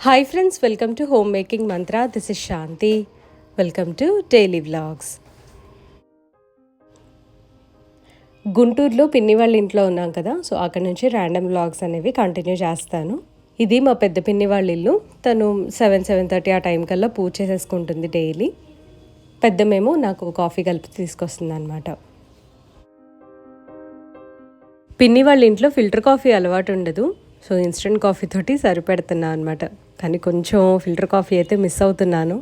Hi friends welcome to home making Mantra this is Shanti welcome to daily vlogs గుంటూరులో పిన్ని వాళ్ళ ఇంట్లో ఉన్నాం కదా సో అక్కడ నుంచి ర్యాండమ్ వ్లాగ్స్ అనేవి కంటిన్యూ చేస్తాను. ఇది మా పెద్ద పిన్ని వాళ్ళ ఇల్లు. తను సెవెన్ సెవెన్ థర్టీ ఆ టైం కల్లా పూజ చేసేసుకుంటుంది డైలీ పెద్దమేమో నాకు కాఫీ కలిపి తీసుకొస్తుంది అనమాట పిన్ని వాళ్ళ ఇంట్లో ఫిల్టర్ కాఫీ అలవాటు ఉండదు సో ఇన్స్టెంట్ కాఫీ తోటి సరిపెడుతున్నా అనమాట కానీ కొంచెం ఫిల్టర్ కాఫీ అయితే మిస్ అవుతున్నాను.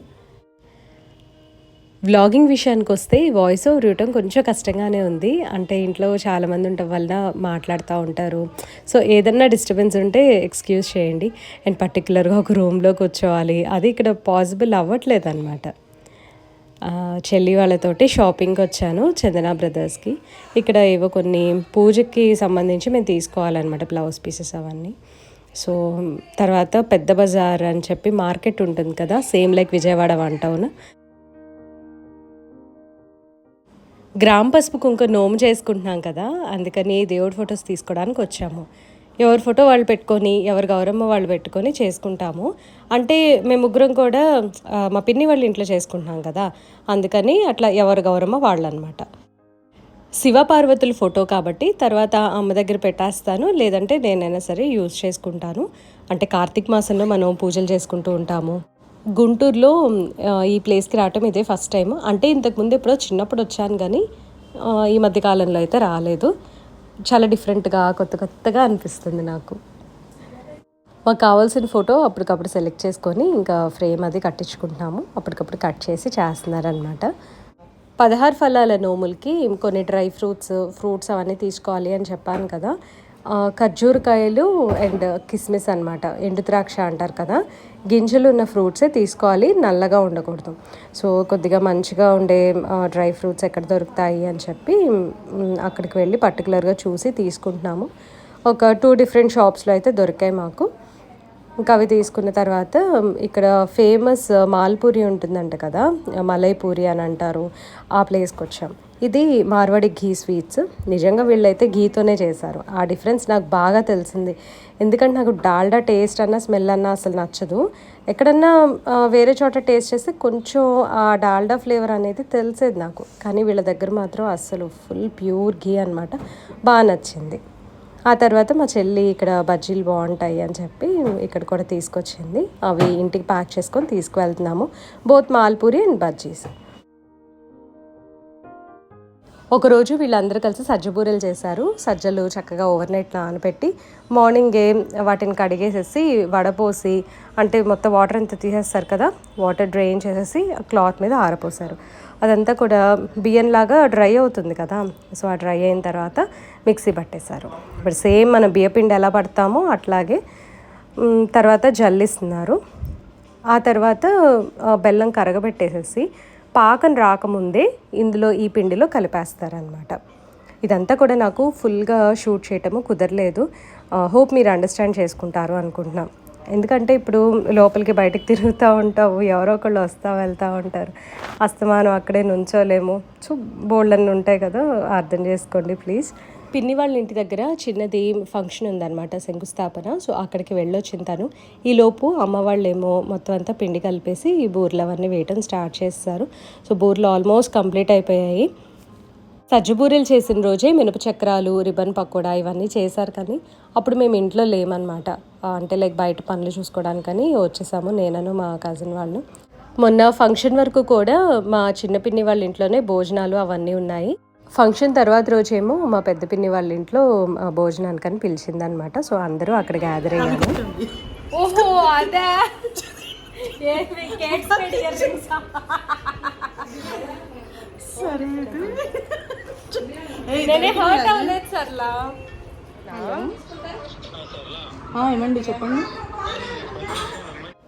వ్లాగింగ్ విషయానికి వస్తే వాయిస్ ఓవర్ ఇవ్వటం కొంచెం కష్టంగానే ఉంది. అంటే ఇంట్లో చాలామంది ఉండటం వలన మాట్లాడుతూ ఉంటారు. సో ఏదన్నా డిస్టర్బెన్స్ ఉంటే ఎక్స్క్యూజ్ చేయండి. అండ్ పర్టికులర్గా ఒక రూమ్లో కూర్చోవాలి. అది ఇక్కడ పాసిబుల్ అవ్వట్లేదు అనమాట చెల్లి వాళ్ళతోటి షాపింగ్కి వచ్చాను చందన బ్రదర్స్కి. ఇక్కడ ఏవో కొన్ని పూజకి సంబంధించి మేము తీసుకోవాలన్నమాట బ్లౌజ్ పీసెస్ అవన్నీ. సో తర్వాత పెద్ద బజార్ అని చెప్పి మార్కెట్ ఉంటుంది కదా same like Vijayawada one town. గ్రామ పసుపు కుంక నోము చేసుకుంటున్నాం కదా అందుకని దేవుడి ఫొటోస్ తీసుకోవడానికి వచ్చాము. ఎవరి ఫోటో వాళ్ళు పెట్టుకొని ఎవరి గౌరమ్మ వాళ్ళు పెట్టుకొని చేసుకుంటాము. అంటే మేము ముగ్గురం కూడా మా పిన్ని వాళ్ళ ఇంట్లో చేసుకుంటున్నాం కదా అందుకని అట్లా ఎవరి గౌరమ్మ వాళ్ళు అనమాట శివపార్వతుల ఫోటో కాబట్టి తర్వాత అమ్మ దగ్గర పెట్టేస్తాను. లేదంటే నేనైనా సరే యూజ్ చేసుకుంటాను. అంటే కార్తీక మాసంలో మనం పూజలు చేసుకుంటూ ఉంటాము. గుంటూరులో ఈ ప్లేస్కి రావటం ఇదే ఫస్ట్ టైం అంటే ఇంతకుముందు ఎప్పుడో చిన్నప్పుడు వచ్చాను కానీ ఈ మధ్యకాలంలో అయితే రాలేదు. చాలా డిఫరెంట్గా కొత్త కొత్తగా అనిపిస్తుంది నాకు. మాకు కావాల్సిన ఫోటో అప్పటికప్పుడు సెలెక్ట్ చేసుకొని ఇంకా ఫ్రేమ్ అది కట్టించుకుంటున్నాము. అప్పటికప్పుడు కట్ చేసి చేస్తున్నారనమాట పదహారు ఫలాల నోములకి కొన్ని డ్రై ఫ్రూట్స్ ఫ్రూట్స్ అవన్నీ తీసుకోవాలి అని చెప్పాను కదా. ఖర్జూరకాయలు అండ్ కిస్మిస్ అనమాట ఎండు ద్రాక్ష అంటారు కదా. గింజలు ఉన్న ఫ్రూట్సే తీసుకోవాలి నల్లగా ఉండకూడదు. సో కొద్దిగా మంచిగా ఉండే డ్రై ఫ్రూట్స్ ఎక్కడ దొరుకుతాయి అని చెప్పి అక్కడికి వెళ్ళి పర్టికులర్గా చూసి తీసుకుంటున్నాము. ఒక టూ డిఫరెంట్ షాప్స్లో అయితే దొరికాయి మాకు. ఇంకా అవి తీసుకున్న తర్వాత ఇక్కడ ఫేమస్ uh, మాల్పూరి ఉంటుందంట కదా uh, మలై పూరి అని అంటారు ఆ ప్లేస్కి వచ్చాం. ఇది మార్వాడి ఘీ స్వీట్స్ నిజంగా వీళ్ళైతే ఘీతోనే చేశారు. ఆ డిఫరెన్స్ నాకు బాగా తెలిసింది. ఎందుకంటే నాకు డాల్డా టేస్ట్ అన్న స్మెల్ అన్న అసలు నచ్చదు. ఎక్కడన్నా uh, వేరే చోట టేస్ట్ చేస్తే కొంచెం ఆ డాల్డా ఫ్లేవర్ అనేది తెలిసేది నాకు. కానీ వీళ్ళ దగ్గర మాత్రం అస్సలు ఫుల్ ప్యూర్ ఘీ అనమాట బాగా నచ్చింది. ఆ తర్వాత మా చెల్లి ఇక్కడ బజ్జీలు బాగుంటాయి అని చెప్పి ఇక్కడ కూడా తీసుకొచ్చింది. అవి ఇంటికి ప్యాక్ చేసుకొని తీసుకువెళ్తున్నాము. Both malpuri and bajjis. ఒకరోజు వీళ్ళందరూ కలిసి సజ్జబూరెలు చేశారు. సజ్జలు చక్కగా ఓవర్ నైట్ నానబెట్టి మార్నింగే వాటిని కడిగేసేసి వడపోసి అంటే మొత్తం వాటర్ అంతా తీసేస్తారు కదా వాటర్ డ్రైన్ చేసేసి క్లాత్ మీద ఆరపోసారు అదంతా కూడా బియ్యంలాగా డ్రై అవుతుంది కదా. సో ఆ డ్రై అయిన తర్వాత మిక్సీ పట్టేశారు. ఇప్పుడు సేమ్ మన బియ్యపిండి ఎలా పడతామో అట్లాగే తర్వాత జల్లిస్తున్నారు. ఆ తర్వాత బెల్లం కరగబెట్టేసేసి పాకం రాకముందే ఇందులో ఈ పిండిలో కలిపేస్తారనమాట ఇదంతా కూడా నాకు ఫుల్గా షూట్ చేయటము కుదరలేదు. హోప్ మీరు అండర్స్టాండ్ చేసుకుంటారు అనుకుంటున్నాం. ఎందుకంటే ఇప్పుడు లోపలికి బయటకు తిరుగుతూ ఉంటావు ఎవరో ఒకళ్ళు వస్తూ వెళ్తూ ఉంటారు. అస్తమానం అక్కడే నుంచోలేము. సో బోల్డన్ని ఉంటాయి కదా అర్థం చేసుకోండి ప్లీజ్. పిన్ని వాళ్ళ ఇంటి దగ్గర చిన్నది ఫంక్షన్ ఉందన్నమాట శంకుస్థాపన. సో అక్కడికి వెళ్ళొచ్చిన తను. ఈలోపు అమ్మ వాళ్ళేమో మొత్తం అంతా పిండి కలిపేసి ఈ బూర్లు అవన్నీ వేయటం స్టార్ట్ చేస్తారు. సో బూర్లు ఆల్మోస్ట్ కంప్లీట్ అయిపోయాయి. సజ్జబూరెలు చేసిన రోజే మినప చక్రాలు రిబన్ పకోడా ఇవన్నీ చేశారు కానీ అప్పుడు మేము ఇంట్లో లేమన్నమాట. అంటే లైక్ బయట పనులు చూసుకోవడానికని వచ్చేసాము నేనను మా కజిన్ వాళ్ళు. మొన్న ఫంక్షన్ వరకు కూడా మా చిన్న పిన్ని వాళ్ళ ఇంట్లోనే భోజనాలు అవన్నీ ఉన్నాయి. ఫంక్షన్ తర్వాత రోజేమో మా పెద్ద పిన్ని వాళ్ళ ఇంట్లో ఆ, భోజనానికని పిలిచిందనమాట సో అందరూ అక్కడ గ్యాదర్ అయ్యాము ఓహో అదే. సర్లా ఏమండి చెప్పండి.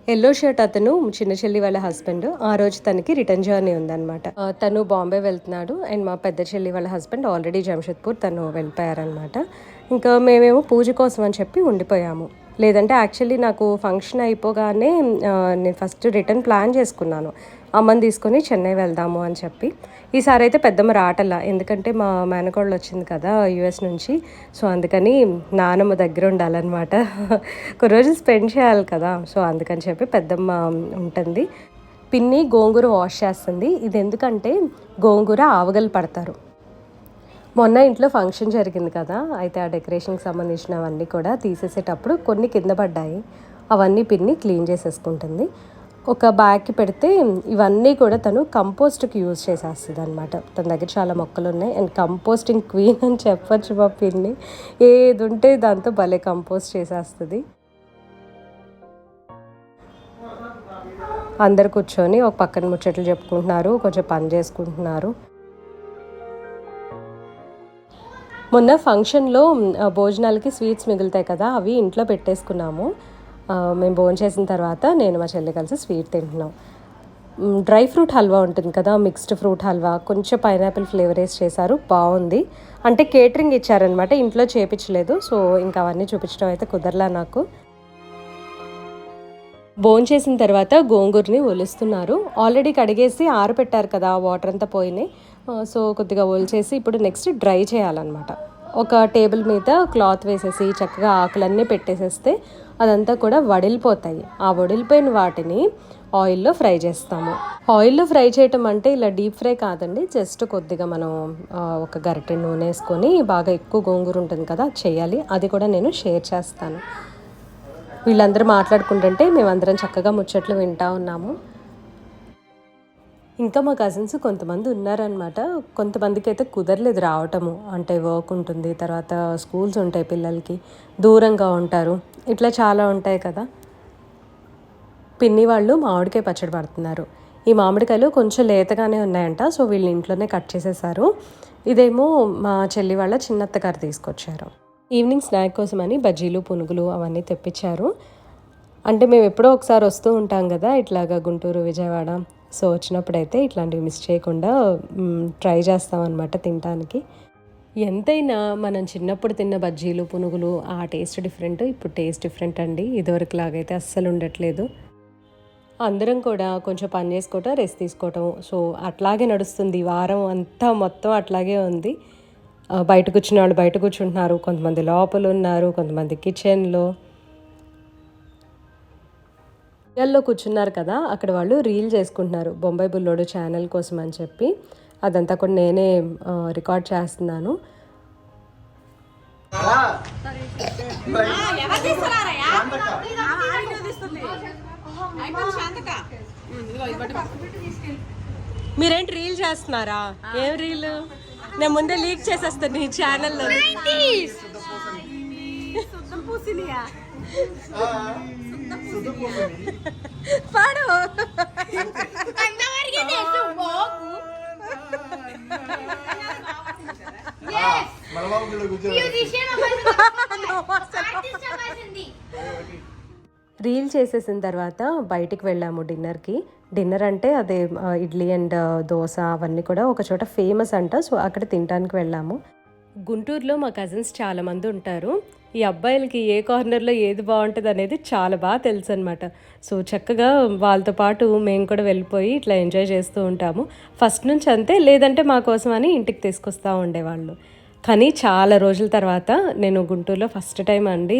ఎల్లో షర్ట్ అతను చిన్న చెల్లి వాళ్ళ హస్బెండ్ ఆ రోజు తనకి రిటర్న్ జర్నీ ఉందన్నమాట. ఆ, తను బాంబే వెళ్తున్నాడు అండ్ మా పెద్ద చెల్లి వాళ్ళ హస్బెండ్ ఆల్రెడీ జంషెద్పూర్ తను వెళ్ళిపోయారనమాట ఇంకా మేమేమో పూజ కోసం అని చెప్పి ఉండిపోయాము. లేదంటే యాక్చువల్లీ నాకు ఫంక్షన్ అయిపోగానే నేను ఫస్ట్ రిటర్న్ ప్లాన్ చేసుకున్నాను. అమ్మని తీసుకొని చెన్నై వెళ్దాము అని చెప్పి. ఈసారి అయితే పెద్దమ్మ రాటల. ఎందుకంటే మా మేనకోళ్ళు వచ్చింది కదా యుఎస్ నుంచి. సో అందుకని నానమ్మ దగ్గర ఉండాలన్నమాట. కొన్ని రోజులు స్పెండ్ చేయాలి కదా. సో అందుకని చెప్పి పెద్దమ్మ ఉంటుంది. పిన్ని గోంగూర వాష్ చేస్తుంది. ఇది ఎందుకంటే గోంగూర ఆవగలు పడతారు. మొన్న ఇంట్లో ఫంక్షన్ జరిగింది కదా. అయితే ఆ డెకరేషన్కి సంబంధించినవన్నీ కూడా తీసేసేటప్పుడు కొన్ని కింద పడ్డాయి. అవన్నీ పిన్ని క్లీన్ చేసేసుకుంటుంది. ఒక బ్యాగ్కి పెడితే ఇవన్నీ కూడా తను కంపోస్ట్కి యూజ్ చేసేస్తుంది అనమాట తన దగ్గర చాలా మొక్కలు ఉన్నాయి. అండ్ కంపోస్టింగ్ క్వీన్ అని చెప్పచ్చు మా పిన్ని. ఏది ఉంటే దాంతో భలే కంపోస్ట్ చేసేస్తుంది. అందరు కూర్చొని ఒక పక్కన ముచ్చట్లు చెప్పుకుంటున్నారు కొంచెం పని చేసుకుంటున్నారు. మొన్న ఫంక్షన్లో భోజనాలకి స్వీట్స్ మిగులుతాయి కదా అవి ఇంట్లో పెట్టేసుకున్నాము. మేము భోజనం చేసిన తర్వాత నేను మా చెల్లి కలిసి స్వీట్ తింటున్నాం. డ్రై ఫ్రూట్ హల్వా ఉంటుంది కదా మిక్స్డ్ ఫ్రూట్ హల్వా. కొంచెం పైనాపిల్ ఫ్లేవర్ వేసి చేశారు బాగుంది. అంటే కేటరింగ్ ఇచ్చారనమాట ఇంట్లో చేపించలేదు. సో ఇంకా అవన్నీ చూపించడం అయితే కుదరలా నాకు. భోంచేసిన చేసిన తర్వాత గోంగూరని ఒలుస్తున్నారు. ఆల్రెడీ కడిగేసి ఆరబెట్టారు కదా వాటర్ అంతా పోయినాయి. సో కొద్దిగా ఒలిచేసి ఇప్పుడు నెక్స్ట్ డ్రై చేయాలన్నమాట. ఒక టేబుల్ మీద క్లాత్ వేసేసి చక్కగా ఆకులన్నీ పెట్టేసేస్తే అదంతా కూడా వడిలిపోతాయి. ఆ వడిలిపోయిన వాటిని ఆయిల్లో ఫ్రై చేస్తాము. ఆయిల్లో ఫ్రై చేయటం అంటే ఇలా డీప్ ఫ్రై కాదండి. జస్ట్ కొద్దిగా మనం ఒక గరిటె నూనె వేసుకొని బాగా ఎక్కువ గోంగూర ఉంటుంది కదా చేయాలి. అది కూడా నేను షేర్ చేస్తాను. వీళ్ళందరూ మాట్లాడుకుంటుంటే మేమందరం చక్కగా ముచ్చట్లు వింటా ఉన్నాము. ఇంకా మా కజిన్స్ కొంతమంది ఉన్నారనమాట కొంతమందికి అయితే కుదరలేదు రావటము. అంటే వర్క్ ఉంటుంది తర్వాత స్కూల్స్ ఉంటాయి పిల్లలకి. దూరంగా ఉంటారు. ఇట్లా చాలా ఉంటాయి కదా. పిన్ని వాళ్ళు మామిడికాయ పచ్చడి పడుతున్నారు. ఈ మామిడికాయలు కొంచెం లేతగానే ఉన్నాయంట సో వీళ్ళు ఇంట్లోనే కట్ చేసేసారు. ఇదేమో మా చెల్లి వాళ్ళ చిన్నత్తగారు తీసుకొచ్చారు. ఈవినింగ్ స్నాక్ కోసమని బజ్జీలు పునుగులు అవన్నీ తెప్పించారు. అంటే మేము ఎప్పుడో ఒకసారి వస్తూ ఉంటాం కదా ఇట్లాగా గుంటూరు విజయవాడ. సో వచ్చినప్పుడైతే ఇట్లాంటివి మిస్ చేయకుండా ట్రై చేస్తామన్నమాట తినడానికి ఎంతైనా మనం చిన్నప్పుడు తిన్న బజ్జీలు పునుగులు ఆ టేస్ట్ డిఫరెంట్ ఇప్పుడు టేస్ట్ డిఫరెంట్ అండి. ఇదివరకు లాగైతే అస్సలు ఉండట్లేదు. అందరం కూడా కొంచెం పని చేసుకోవటం రెస్ట్ తీసుకోవటం. సో అట్లాగే నడుస్తుంది. వారం అంతా మొత్తం అట్లాగే ఉంది. బయట కూర్చున్న వాళ్ళు బయట కూర్చుంటున్నారు. కొంతమంది లోపల ఉన్నారు కొంతమంది కిచెన్లో ఇళ్ళల్లో కూర్చున్నారు కదా అక్కడ వాళ్ళు రీల్ చేసుకుంటున్నారు. బొంబాయి బుల్లోడు ఛానల్ కోసం అని చెప్పి. అదంతా కూడా నేనే ఆ, రికార్డ్ చేస్తున్నాను. మీరేంటి రీల్ చేస్తున్నారా? ఏం రీల్? నేను ముందే లీక్ చేసేస్తాను నీ ఛానల్లో. పాడు. రీల్ చేసేసిన తర్వాత బయటికి వెళ్ళాము డిన్నర్కి. డిన్నర్ అంటే అదే ఇడ్లీ అండ్ దోశ అవన్నీ కూడా ఒక చోట ఫేమస్ అంట. సో అక్కడ తినడానికి వెళ్ళాము. గుంటూరులో మా కజిన్స్ చాలామంది ఉంటారు. ఈ అబ్బాయిలకి ఏ కార్నర్లో ఏది బాగుంటుంది అనేది చాలా బాగా తెలుసు అనమాట సో చక్కగా వాళ్ళతో పాటు మేము కూడా వెళ్ళిపోయి ఇట్లా ఎంజాయ్ చేస్తూ ఉంటాము. ఫస్ట్ నుంచి అంతే లేదంటే మా కోసం అని ఇంటికి తీసుకొస్తూ ఉండేవాళ్ళు. కానీ చాలా రోజుల తర్వాత నేను గుంటూరులో ఫస్ట్ టైం అండి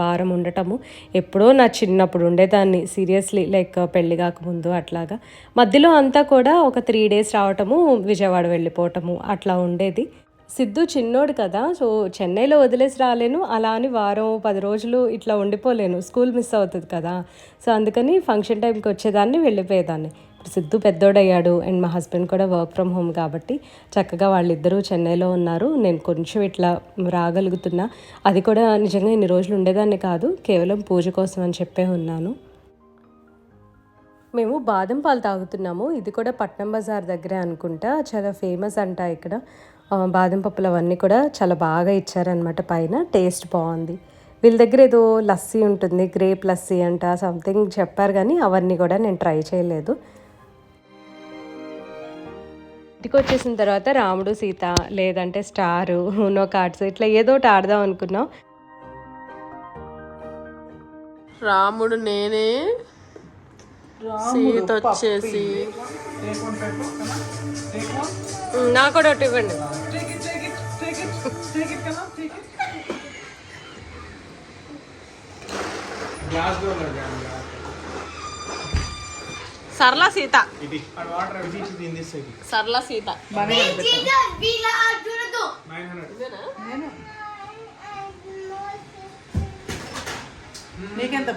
వారం ఉండటము. ఎప్పుడో నా చిన్నప్పుడు ఉండేదాన్ని సీరియస్లీ లైక్ పెళ్ళి కాకముందు అట్లాగా. మధ్యలో అంతా కూడా ఒక త్రీ డేస్ రావటము విజయవాడ వెళ్ళిపోవటము అట్లా ఉండేది. సిద్ధు చిన్నోడు కదా సో చెన్నైలో వదిలేసి రాలేను. అలా అని వారం పది రోజులు ఇట్లా ఉండిపోలేను. స్కూల్ మిస్ అవుతుంది కదా. సో అందుకని ఫంక్షన్ టైంకి వచ్చేదాన్ని వెళ్ళిపోయేదాన్ని. ఇప్పుడు సిద్ధు పెద్దోడయ్యాడు అండ్ మా హస్బెండ్ కూడా వర్క్ ఫ్రమ్ హోమ్ కాబట్టి చక్కగా వాళ్ళిద్దరూ చెన్నైలో ఉన్నారు. నేను కొంచెం ఇట్లా రాగలుగుతున్నా. అది కూడా నిజంగా ఇన్ని రోజులు ఉండేదాన్ని కాదు. కేవలం పూజ కోసం అని చెప్పే ఉన్నాను. మేము బాదం పాలు తాగుతున్నాము. ఇది కూడా పట్నం బజార్ దగ్గరే అనుకుంటా. చాలా ఫేమస్ అంట ఇక్కడ. బాదం పప్పులు అవన్నీ కూడా చాలా బాగా ఇచ్చారనమాట పైన. టేస్ట్ బాగుంది. వీళ్ళ దగ్గర ఏదో లస్సీ ఉంటుంది గ్రేప్ లస్సీ అంట సంథింగ్ చెప్పారు కానీ అవన్నీ కూడా నేను ట్రై చేయలేదు. ఇంటికి వచ్చేసిన తర్వాత రాముడు సీత లేదంటే స్టారు నో కార్డ్స్ ఇట్లా ఏదో ఒకటి ఆడదాం అనుకున్నాం. రాముడు నేనే సీత వచ్చేసి. నాకు కూడా ఒకటి ఇవ్వండి. సరళ సీత. సరళ సీత. హండ్రెడ్ నీకెంత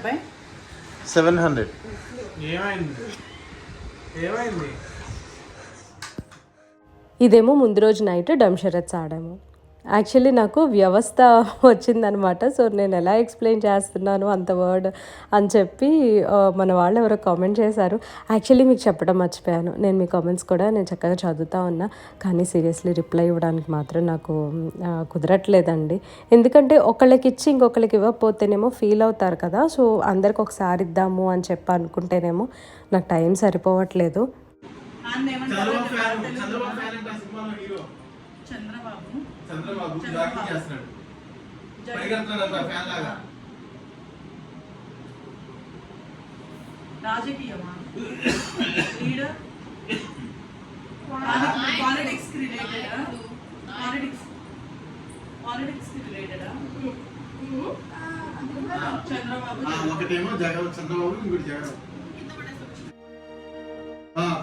సెవెన్ హండ్రెడ్. ఏమైంది? ఏమైంది? ఇదేమో ముందు రోజు నైట్ డమ్ షరత్స్ ఆడాము యాక్చువల్లీ నాకు వ్యవస్థ వచ్చిందనమాట. సో నేను ఎలా ఎక్స్ప్లెయిన్ చేస్తున్నాను అంత వర్డ్ అని చెప్పి మన వాళ్ళు ఎవరో కామెంట్ చేశారు. యాక్చువల్లీ మీకు చెప్పడం మర్చిపోయాను. నేను మీ కామెంట్స్ కూడా నేను చక్కగా చదువుతా ఉన్నా. కానీ సీరియస్లీ రిప్లై ఇవ్వడానికి మాత్రం నాకు కుదరట్లేదండి. ఎందుకంటే ఒకళ్ళకి ఇచ్చి ఇంకొకళ్ళకి ఇవ్వకపోతేనేమో ఫీల్ అవుతారు కదా. సో అందరికి ఒకసారి ఇద్దాము అని చెప్పి అనుకుంటేనేమో నాకు టైం సరిపోవట్లేదు. చంద్రబాబు జాకీ చేస్తున్నాడు. పరిగెడుతున్నాడు అంత ఫ్యాన్ లాగా. రాజకీయమా? లీడర్? పాలిటిక్స్ రిలేటెడా పాలిటిక్స్ పాలిటిక్స్ రిలేటెడా చంద్రబాబు. ఆ, ఒకటేమో జగన్ చంద్రబాబు ఇంకోటి జగన్.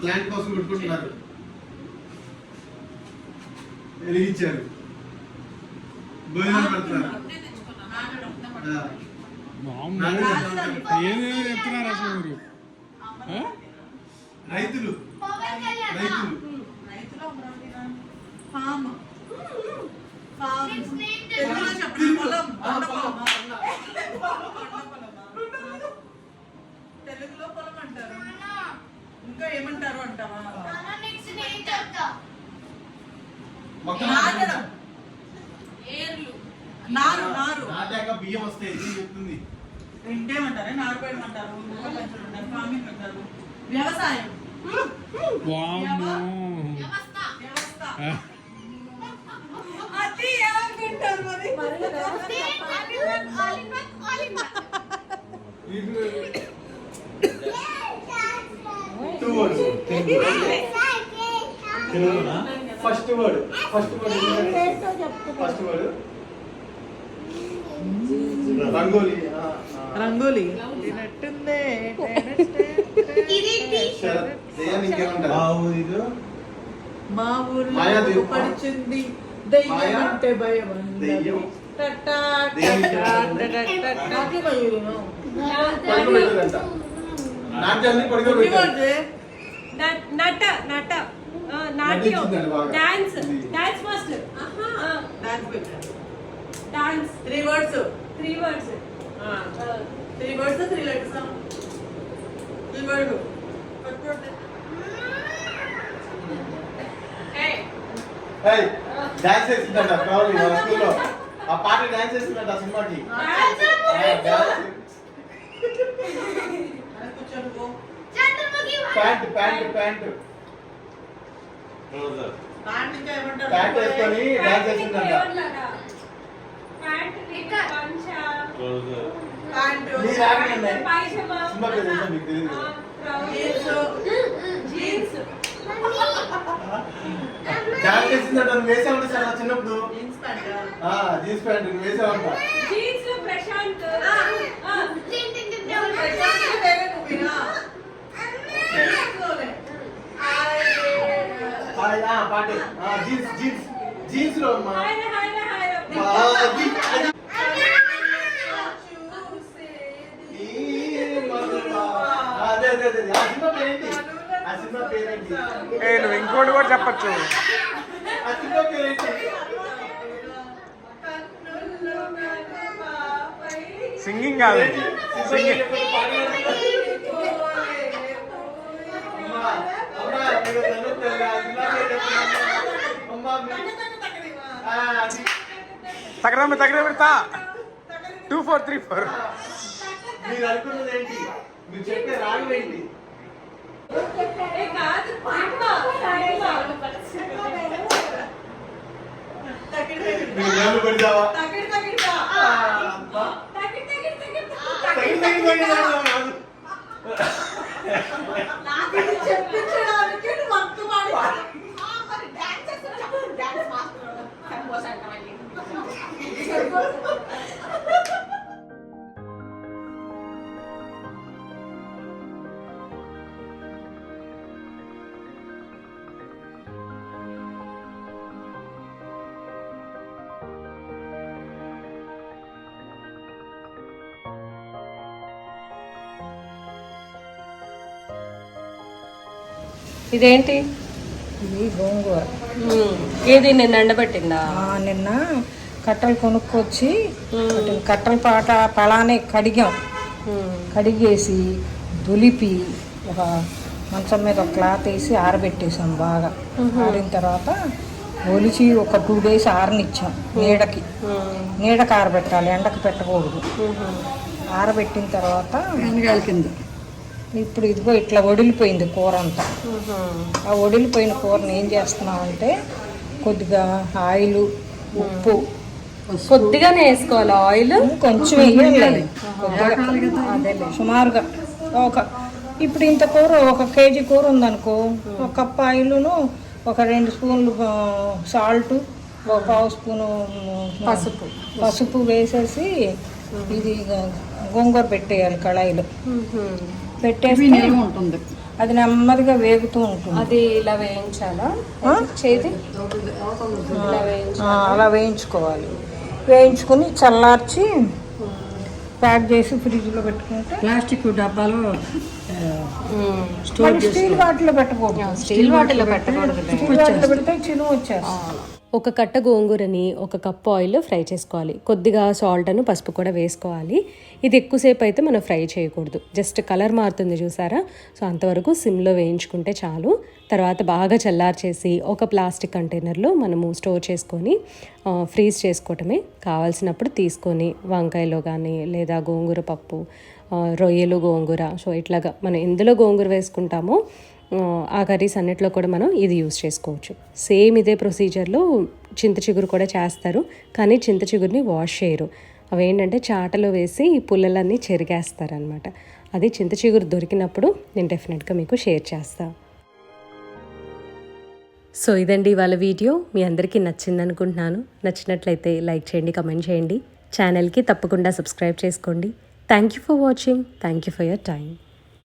ప్లాంట్ కోసం కొట్టుకుంటున్నారు వెలిగించారు. భోజనం పెడుతున్నారు ఆ. ఏమేమి చెప్తున్నారు అసలు మీరు? ఆ? రైతులు. రైతులు. ఫామ్? తెలుగులో పొలం అంటారు. ఇంకా ఏమంటారు అంటావా? మొక్కలు నాటడం నారు నారు. నాటాక బియ్యం వస్తాయి ఇది చెప్తుంది? ఇంకేమంటారు? నారు అంటారు ఫార్మింగ్ అంటారు వ్యవసాయం. వ్యవస్థ. అది ఏమనుకుంటారు మరి? Two words తెలుగునా first word first word first word? Rangoli. Rangoli? మా ఊర్లో. పడిచింది. దెయ్యం? అంటే భయం నట నట. నాట్యం. Dance. Dance master dance. Three words three words three words three letters three word dance చేసిందంట ప్రౌఢి మన స్కూల్లో. ఆ పాట డాన్స్ చేసిందంట ఆ సినిమాకి. ప్యాంట్ ప్యాంట్ ప్యాంట్ ప్యాంట్ వేసుకొని డాన్స్ చేసిందంట డాన్స్ చేసిందంట నువ్వు వేసావంట సార్ చిన్నప్పుడు. జీన్స్ ప్యాంట్ ఆ, జీన్స్ ప్యాంట్ నువ్వు వేసావంట. ప్రశాంత్ ఆ, వేరే మూవీనా ఆ, ఆ, పాటే. ఆ, జీన్స్ జీన్స్ జీన్స్లో అమ్మా నువ్వు ఇంకోటి కూడా చెప్పచ్చు. సింగింగ్ కాదు. సింగింగ్ అమ్మా, అమ్మా, మీరు నన్ను తెల్ల- ఆ సినిమా పేరు చెప్పండి. అమ్మా, మీ- ఆ, అది తగడమ్మ తగడ పెడతా టూ ఫోర్ త్రీ ఫోర్ మీరు అనుకున్నది ఏంటి మీరు చెప్పే రాగం ఏంటి ఏ ఇదేంటి? ఇది గోంగూర. ఏది నిన్న ఎండబెట్టిందా? ఆ, నిన్న కట్టలు కొనుక్కొచ్చి కట్టల పాట పలానే కడిగాం. కడిగేసి దులిపి ఒక మంచం మీద ఒక క్లాత్ వేసి ఆరబెట్టేసాం బాగా. ఆరిన తర్వాత ఒలిచి ఒక టూ డేస్ ఆరనిచ్చాం నీడకి. నీడకి ఆరబెట్టాలి ఎండకి పెట్టకూడదు. ఆరబెట్టిన తర్వాత కింద. ఇప్పుడు ఇదిగో ఇట్లా వడిలిపోయింది కూర అంతా. ఆ వడిలిపోయిన కూరని ఏం చేస్తున్నామంటే కొద్దిగా ఆయిల్ ఉప్పు కొద్దిగానే వేసుకోవాలి. ఆయిల్ కొంచెం వేయాలి. అదేలే. సుమారుగా ఒక ఇప్పుడు ఇంత కూర ఒక కేజీ కూర ఉందనుకో ఒక కప్ ఆయిల్ను ఒక రెండు స్పూన్లు సాల్ట్ ఒక పావు స్పూను పసుపు. పసుపు వేసేసి ఇది గోంగూర పెట్టేయాలి కళాయిలో. పెట్టేసి ఉంటుంది. అది నెమ్మదిగా వేగుతూ ఉంటుంది. అది ఇలా వేయించాలా? చేతి? అలా వేయించుకోవాలి. వేయించుకుని చల్లార్చి ప్యాక్ చేసి ఫ్రిడ్జ్లో పెట్టుకుంటే ప్లాస్టిక్ డబ్బాలో స్టీల్ వాటిలో పెట్టకూడదు. స్టీల్ వాటిలో పెట్టకూడదు. స్టీల్ వాటిలో పెడితే చిను వచ్చేస్తుంది. ఒక కట్ట గోంగూరని ఒక కప్పు ఆయిల్లో ఫ్రై చేసుకోవాలి. కొద్దిగా సాల్ట్ అను పసుపు కూడా వేసుకోవాలి. ఇది ఎక్కువసేపు అయితే మనం ఫ్రై చేయకూడదు. జస్ట్ కలర్ మారుతుంది చూసారా? సో అంతవరకు సిమ్లో వేయించుకుంటే చాలు. తర్వాత బాగా చల్లార్చేసి ఒక ప్లాస్టిక్ కంటైనర్లో మనము స్టోర్ చేసుకొని ఫ్రీజ్ చేసుకోవటమే. కావాల్సినప్పుడు తీసుకొని వంకాయలో కానీ లేదా గోంగూర పప్పు రొయ్యలు గోంగూర. సో ఇట్లాగా మనం ఎందులో గోంగూర వేసుకుంటామో ఆ, కర్రీస్ అన్నిట్లో కూడా మనం ఇది యూస్ చేసుకోవచ్చు. సేమ్ ఇదే ప్రొసీజర్లో చింత చిగురు కూడా చేస్తారు కానీ చింత చిగురిని వాష్ చేయరు. అవి ఏంటంటే చాటలో వేసి పుల్లలన్నీ పుల్లలన్నీ చెరిగేస్తారనమాట అది చింత చిగురు దొరికినప్పుడు నేను డెఫినెట్గా మీకు షేర్ చేస్తాను సో ఇదండి ఇవాళ వీడియో. మీ అందరికీ నచ్చింది అనుకుంటున్నాను నచ్చినట్లయితే లైక్ చేయండి కమెంట్ చేయండి. ఛానల్కి తప్పకుండా సబ్స్క్రైబ్ చేసుకోండి. Thank you for watching. Thank you for your time